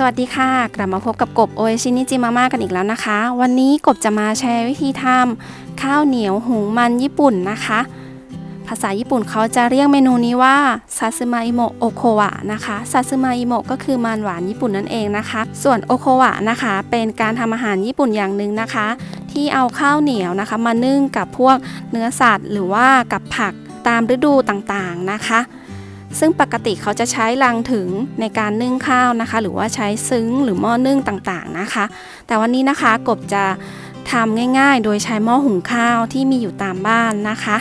สวัสดีค่ะ กลับมาพบกับกบโอเอชินิจิมาม่ากันอีกแล้วนะคะ วันนี้กบจะมาแชร์วิธีทำข้าวเหนียวหุงมันญี่ปุ่นนะคะ ภาษาญี่ปุ่นเขาจะเรียกเมนูนี้ว่าซาซึมาอิโมะโอโควะนะคะซาซึมาอิโมะก็คือมันหวานญี่ปุ่นนั่นเองนะคะ ส่วนโอโควะนะคะ เป็นการทำอาหารญี่ปุ่นอย่างหนึ่งนะคะ ที่เอาข้าวเหนียวนะคะ มานึ่งกับพวกเนื้อสัตว์ หรือว่ากับผักตามฤดูต่างๆนะคะ ซึ่งปกติเขาจะใช้ลังถึงในการนึ่งข้าวนะคะ หรือว่าใช้ซึ้งหรือหม้อนึ่งต่างๆนะคะ แต่วันนี้นะคะกบจะทำง่ายๆ โดยใช้หม้อหุงข้าวที่มีอยู่ตามบ้านนะคะ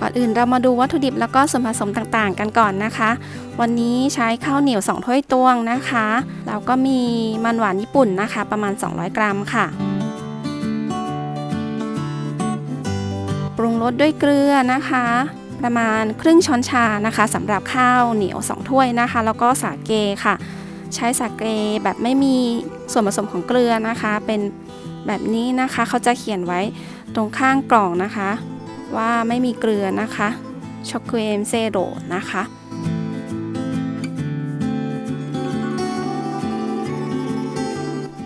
ก่อนอื่นเรามาดูวัตถุดิบแล้วก็ส่วนผสมต่างๆ กันก่อนนะคะ วันนี้ใช้ข้าวเหนียว 2 ถ้วยตวงนะคะ แล้วก็มีมันหวานญี่ปุ่นนะคะ ประมาณ 200 กรัมค่ะ รุงรสด้วยเกลือนะคะ ประมาณครึ่งช้อนชานะคะสำหรับข้าวเหนียว 2 ถ้วยนะคะ แล้วก็สาเกค่ะ ใช้สาเกแบบไม่มีส่วนผสมของเกลือนะคะ เป็นแบบนี้นะคะเขาจะเขียนไว้ตรงข้างกล่องนะคะ ว่าไม่มีเกลือนะคะช็อกโกเอมเซโรนะคะ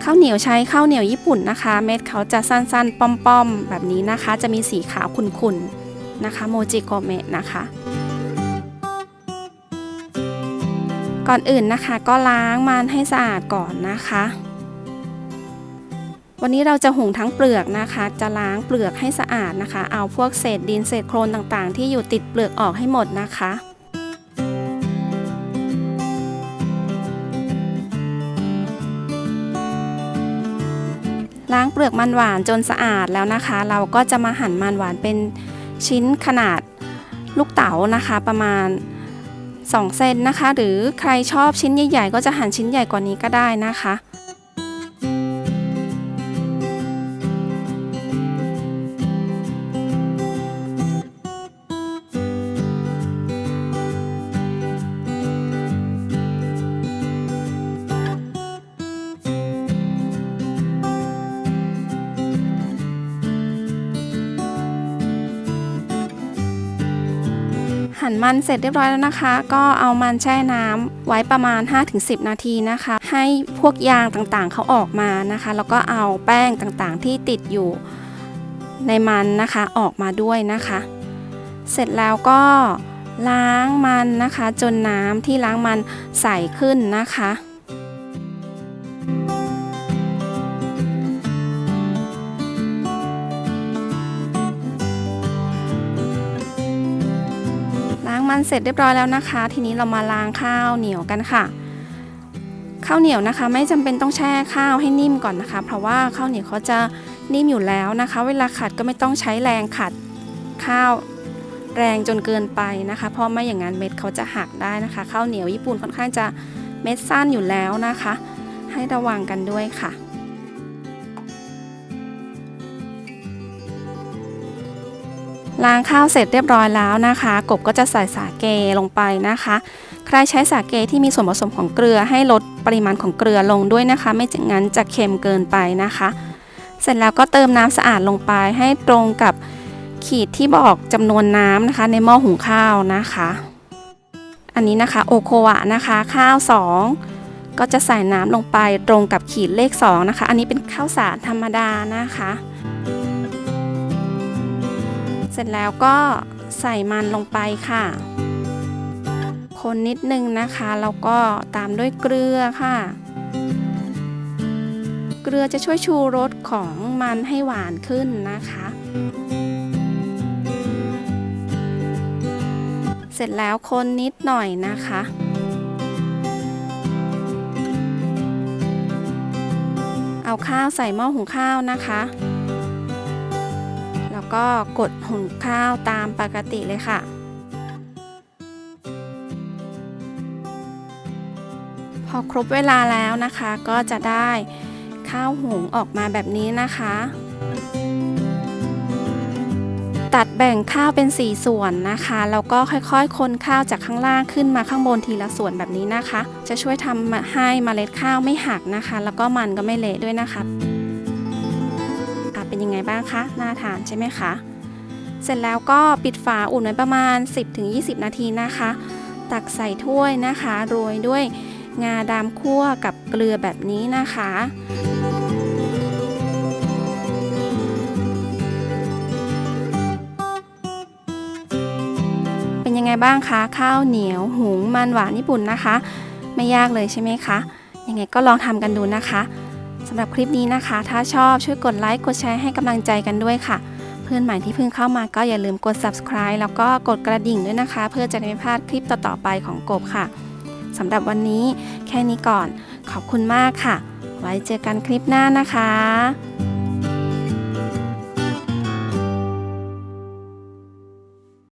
ข้าวเหนียวใช้ข้าวเหนียวญี่ปุ่นนะคะ เม็ดเขาจะสั้นๆ ป้อมๆ แบบนี้นะคะ จะมีสีขาวขุ่นๆนะคะ โมจิโกเมะนะคะ ก่อนอื่นนะคะก็ล้างมันให้สะอาดก่อนนะคะ วันนี้เราจะหุงทั้งเปลือกนะคะ จะล้างเปลือกให้สะอาดนะคะ เอาพวกเศษดินเศษโคลนต่างๆ ที่อยู่ติดเปลือกออกให้หมดนะคะ ล้างเปลือกมันหวานจนสะอาดแล้วนะคะ เราก็จะมาหั่นมันหวานเป็นชิ้นขนาดลูกเต๋านะคะประมาณ 2 เซนนะคะ หรือใครชอบชิ้นใหญ่ ๆ ก็จะหั่นชิ้นใหญ่กว่านี้ก็ได้นะคะ หั่นมันเสร็จเรียบร้อยแล้วนะคะ ก็เอามันแช่น้ำไว้ประมาณ 5-10 นาทีนะคะ ให้พวกยางต่างๆเขาออกมานะคะ แล้วก็เอาแป้งต่างๆที่ติดอยู่ในมันนะคะออกมาด้วยนะคะ เสร็จแล้วก็ล้างมันนะคะ จนน้ำที่ล้างมันใสขึ้นนะคะ มันเสร็จเรียบร้อยแล้วนะคะ ทีนี้เรามาล้างข้าวเหนียวกันค่ะ ข้าวเหนียวนะคะ ไม่จำเป็นต้องแช่ข้าวให้นิ่มก่อนนะคะ เพราะว่าข้าวเหนียวเขาจะนิ่มอยู่แล้วนะคะ เวลาขัดก็ไม่ต้องใช้แรงขัดข้าวแรงจนเกินไปนะคะ เพราะไม่อย่างนั้นเม็ดเขาจะหักได้นะคะ ข้าวเหนียวญี่ปุ่นค่อนข้างจะเม็ดสั้นอยู่แล้วนะคะ ให้ระวังกันด้วยค่ะ ล้างข้าวเสร็จเรียบร้อยแล้วนะคะ กบก็จะใส่สาเกลงไปนะคะ ใครใช้สาเกที่มีส่วนผสมของเกลือให้ลดปริมาณของเกลือลงด้วยนะคะ ไม่อย่างนั้นจะเค็มเกินไปนะคะ เสร็จแล้วก็เติมน้ำสะอาดลงไปให้ตรงกับขีดที่บอกจำนวนน้ำนะคะ ในหม้อหุงข้าวนะคะ อันนี้นะคะโอโควะนะคะ ข้าว 2 ก็จะใส่น้ำลงไปตรงกับขีดเลข2นะคะ อันนี้เป็นข้าวสารธรรมดานะคะ สร็จแล้วก็ใส่มันลงไปค่ะ คนนิดนึงนะคะ แล้วก็ตามด้วยเกลือค่ะ เกลือจะช่วยชูรสของมันให้หวานขึ้นนะคะ เสร็จแล้วคนนิดหน่อยนะคะเอาข้าวใส่หม้อหุงข้าวนะคะ ก็กดหุงข้าวตามปกติเลยค่ะ พอครบเวลาแล้วนะคะก็จะได้ข้าวหุงออกมาแบบนี้นะคะ ตัดแบ่งข้าวเป็น 4 ส่วนนะคะแล้วก็ค่อยๆ คนข้าวจากข้างล่างขึ้นมาข้างบนทีละส่วนแบบนี้นะคะ จะช่วยทำให้เมล็ดข้าวไม่หักนะคะ แล้วก็มันก็ไม่เละด้วยนะคะ เป็นยังไงบ้างคะ น่าทานใช่ไหมคะ เสร็จแล้วก็ปิดฝาอุ่นไว้ประมาณ 10-20 นาทีนะคะ ตักใส่ถ้วยนะคะ โรยด้วยงาดำคั่วกับเกลือแบบนี้นะคะเป็นยังไงบ้างคะข้าวเหนียวหุงมันหวานญี่ปุ่นนะคะ ไม่ยากเลยใช่ไหมคะยังไงก็ลองทำกันดูนะคะ สำหรับคลิปนี้นะคะ ถ้าชอบช่วยกดไลค์กดแชร์ให้กำลังใจกันด้วยค่ะ เพื่อนใหม่ที่เพิ่งเข้ามาก็อย่าลืมกด subscribe แล้วก็กดกระดิ่งด้วยนะคะ เพื่อจะได้ไม่พลาดคลิปต่อๆไปของกบค่ะสำหรับวันนี้แค่นี้ก่อน ขอบคุณมากค่ะ ไว้เจอกันคลิปหน้านะคะ